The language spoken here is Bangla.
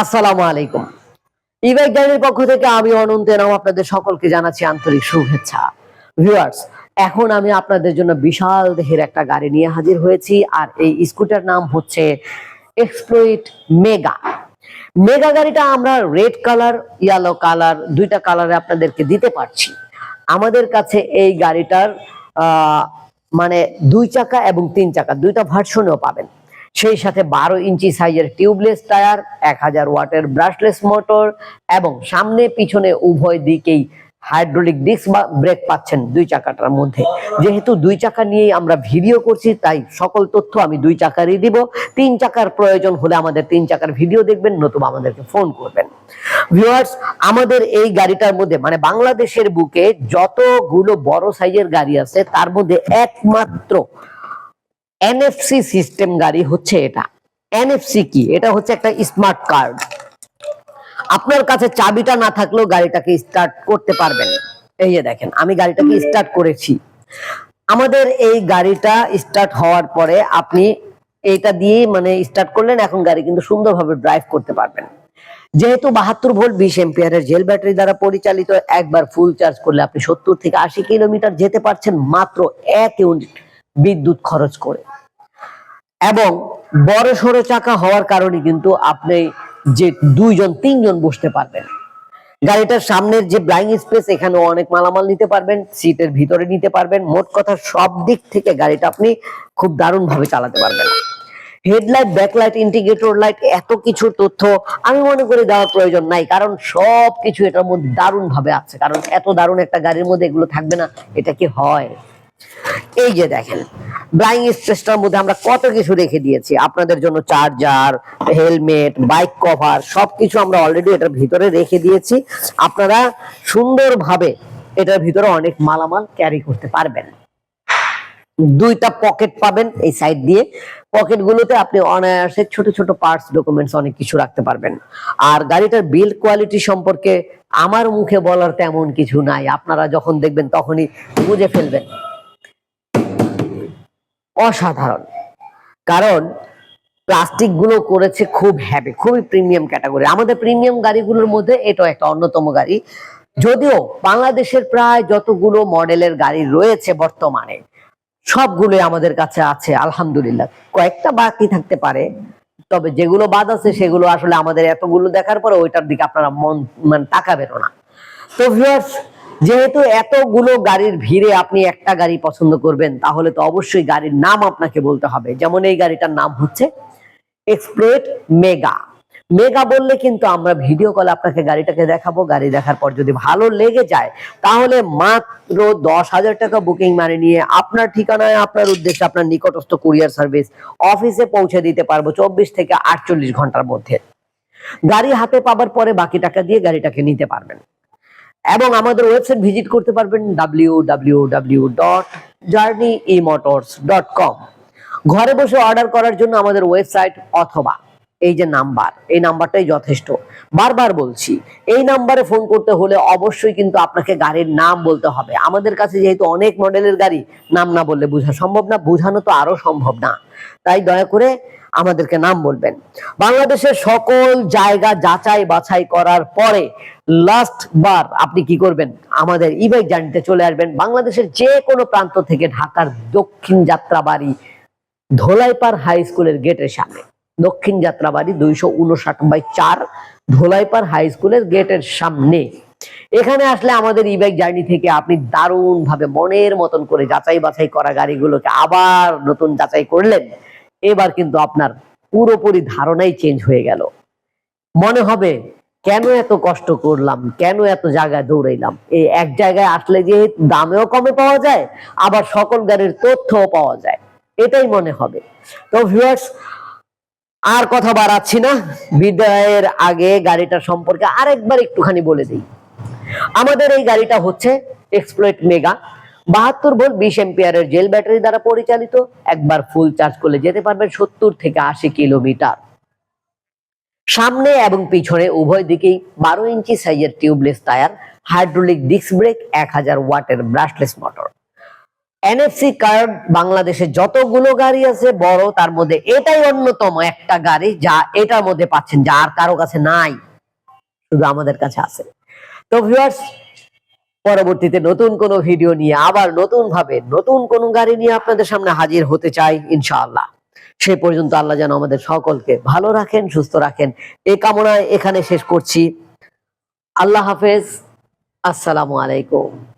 আসসালামু আলাইকুম। ইবাইক গাড়ির পক্ষ থেকে আমি অনন্ত এনাম আপনাদের সকলকে জানাচ্ছি আন্তরিক শুভেচ্ছা। ভিউয়ার্স এখন আমি আপনাদের জন্য বিশাল দেহের একটা গাড়ি নিয়ে হাজির হয়েছি আর এই স্কুটার নাম হচ্ছে এক্সপ্লোইট মেগা মেগা গাড়িটা আমরা রেড কালার ইয়েলো কালার দুইটা কালারে আপনাদেরকে দিতে পারছি। আমাদের কাছে এই গাড়িটার মানে দুই চাকা এবং তিন চাকা, দুইটা ভার্সনও পাবেন। সেই সাথে বারো ইঞ্চি সাইজের টিউবলেস টায়ার, এক হাজার ওয়াটের ব্রাশলেস মোটর এবং সামনে পিছনে উভয় দিকেই হাইড্রোলিক ডিস্ক বা ব্রেক পাচ্ছেন দুই চাকাটার মধ্যে। যেহেতু দুই চাকা নিয়েই আমরা ভিডিও করছি, তাই সকল তথ্য আমি দুই চাকারই দিব। তিন চাকার প্রয়োজন হলে আমাদের তিন চাকার ভিডিও দেখবেন, নতুবা আমাদেরকে ফোন করবেন। ভিউয়ার্স, আমাদের এই গাড়িটার মধ্যে মানে বাংলাদেশের বুকে যতগুলো বড় সাইজের গাড়ি আছে, তার মধ্যে একমাত্র এনএফসি সিস্টেম গাড়ি হচ্ছে এটা। এনএফসি কি? এটা হচ্ছে একটা স্মার্ট কার্ড আপনার কাছে চাবিটা না থাকলেও গাড়িটাকে স্টার্ট করতে পারবেন। এই যে দেখেন, আমি গাড়িটাকে স্টার্ট করেছি। আমাদের এই গাড়িটা স্টার্ট হওয়ার পরে আপনি এইটা দিয়ে মানে স্টার্ট করলেন, এখন গাড়ি কিন্তু সুন্দরভাবে ড্রাইভ করতে পারবেন। যেহেতু বাহাত্তর ভোল্ট বিশ এম্পিয়ারের জেল ব্যাটারি দ্বারা পরিচালিত, একবার ফুল চার্জ করলে আপনি সত্তর থেকে আশি কিলোমিটার যেতে পারছেন মাত্র এক ইউনিট বিদ্যুৎ খরচ করে। এবং বড় সড়ো চাকা হওয়ার কারণে কিন্তু আপনি যে দুইজন, তিনজন বসতে পারবেন। গাড়িটার সামনের যে ব্লাইং স্পেস এখানে অনেক মালামাল নিতে পারবেন সিটের ভিতরে নিতে পারবেন। মোট কথা সব দিক থেকে গাড়িটা আপনি খুব দারুণ ভাবে চালাতে পারবেন। হেডলাইট ব্যাকলাইট ইন্ডিকেটর লাইট এত কিছু তথ্য আমি মনে করি দেওয়ার প্রয়োজন নাই, কারণ সব কিছু এটার মধ্যে দারুণ ভাবে আছে, কারণ এত দারুণ একটা গাড়ির মধ্যে এগুলো থাকবে না, এটা কি হয়? এই যে দেখেন ব্লাইং স্ট্রেসটার মধ্যে আমরা কত কিছু রেখে দিয়েছি। আপনাদের জন্য চার্জার হেলমেট বাইক কভার সবকিছু আমরা অলরেডি এটার ভিতরে রেখে দিয়েছি। আপনারা সুন্দরভাবে এটার ভিতরে অনেক মালামাল ক্যারি করতে পারবেন। দুইটা পকেট পাবেন এই সাইড দিয়ে। পকেট গুলোতে আপনি অনায়াসে ছোট ছোট পার্টস ডকুমেন্টস অনেক কিছু রাখতে পারবেন। আর গাড়িটার বিল্ড কোয়ালিটি সম্পর্কে আমার মুখে বলার তেমন কিছু নাই। আপনারা যখন দেখবেন তখনই বুঝে ফেলবেন। অসাধারণ। কারণ প্লাস্টিকগুলো করেছে খুব হ্যাভি খুবই প্রিমিয়াম ক্যাটাগরি আমাদের প্রিমিয়াম গাড়িগুলোর মধ্যে এটা একটা অন্যতম গাড়ি। যদিও বাংলাদেশের প্রায় যতগুলো মডেলের গাড়ি রয়েছে বর্তমানে, সবগুলোই আমাদের কাছে আছে, আলহামদুলিল্লাহ। কয়েকটা বাকি থাকতে পারে, তবে যেগুলো বাদ আছে সেগুলো আসলে আমাদের এতগুলো দেখার পরে ওইটার দিকে আপনারা মন মানে তাকাবেন না। তো ভিউয়ার্স যেহেতু এতগুলো গাড়ির ভিড়ে আপনি একটা গাড়ি পছন্দ করবেন, তাহলে তো অবশ্যই গাড়ির নাম আপনাকে বলতে হবে। যেমন এই গাড়িটার নাম হচ্ছে এক্সপ্লোয়েট মেগা মেগা বললে কিন্তু আমরা ভিডিও কলে আপনাকে গাড়িটাকে দেখাবো। গাড়ি দেখার পর যদি ভালো লেগে যায়, তাহলে মাত্র দশ হাজার টাকা বুকিং মানে নিয়ে আপনার ঠিকানায়, আপনার উদ্দেশ্যে আপনার নিকটস্থ কুরিয়ার সার্ভিস অফিসে পৌঁছে দিতে পারব চব্বিশ থেকে আটচল্লিশ ঘণ্টার মধ্যে। গাড়ি হাতে পাবার পরে বাকি টাকা দিয়ে গাড়িটাকে নিতে পারবেন। এবং আমাদের ওয়েবসাইট ভিজিট করতে পারবেন W W W dot journey motors dot com ঘরে বসে অর্ডার করার জন্য আমাদের ওয়েবসাইট অথবা এই যে নাম্বার, এই নাম্বারটাই যথেষ্ট। বারবার বলছি, এই নাম্বারে ফোন করতে হলে অবশ্যই কিন্তু আপনাকে গাড়ির নাম বলতে হবে। আমাদের কাছে যেহেতু অনেক মডেলের গাড়ি, নাম না বললে বোঝা সম্ভব না, বোঝানো তো আরও সম্ভব না। তাই দয়া করে আমাদেরকে নাম বলবেন। বাংলাদেশের সকল জায়গা যাচাই বাছাই করার পরে লাস্ট বার আপনি কি করবেন? আমাদের ইবাইক জার্নিতে চলে আসবেন। বাংলাদেশের যে কোনো প্রান্ত থেকে ঢাকার দক্ষিণ যাত্রাবাড়ি ধোলাইপাড় হাই স্কুলের গেটের সামনে। দক্ষিণ যাত্রাবাড়ি দুইশো উনষাট বাই চার ধোলাইপাড় হাই স্কুলের গেটের সামনে। এখানে আসলে আমাদের ইবাইক জার্নি থেকে আপনি দারুণ ভাবে মনের মতন করে যাচাই বাছাই করা গাড়িগুলোকে আবার নতুন যাচাই করলেন। এবার কিন্তু আপনার পুরোপুরি ধারণাই চেঞ্জ হয়ে গেল। মনে হবে, কেন এত কষ্ট করলাম? কেন এত জায়গায় দৌড়াইলাম? এই এক জায়গায় আসলে যে দামেও কমে পাওয়া যায়, আবার সকল গাড়ির তথ্যও পাওয়া যায়। এটাই মনে হবে। তো ভিউয়ার্স আর কথা বাড়াচ্ছি না। বিদায়ের আগে গাড়িটা সম্পর্কে আরেকবার একটুখানি বলে দিই। আমাদের এই গাড়িটা হচ্ছে এক্সপ্লয়েট মেগা বাহাত্তর ভোল্ট বিশ এম্পিয়ারের জেল ব্যাটারি দ্বারা পরিচালিত। একবার ফুল চার্জ করলে যেতে পারবেন সত্তর থেকে আশি কিলোমিটার। সামনে এবং পিছনে উভয় দিকেই বারো ইঞ্চি সাইজের tubeless tyre hydraulic disc brake এক হাজার ওয়াটের ব্রাশলেস মোটর এনএফসি কার্ড বাংলাদেশে যতগুলো গাড়ি আছে বড়, তার মধ্যে এটাই অন্যতম একটা গাড়ি যা এটার মধ্যে পাচ্ছেন, যা আর কারও কাছে নাই, শুধু আমাদের কাছে আছে। তো ভিউয়ার্স পরবর্তীতে নতুন কোনো ভিডিও নিয়ে আবার নতুন ভাবে নতুন কোনো গাড়ি নিয়ে আপনাদের সামনে হাজির হতে চাই, ইনশাআল্লাহ। সে পর্যন্ত আল্লাহ যেন আমাদের সকলকে ভালো রাখেন, সুস্থ রাখেন। এ কামনায় এখানে শেষ করছি। আল্লাহ হাফেজ। আসসালামু আলাইকুম।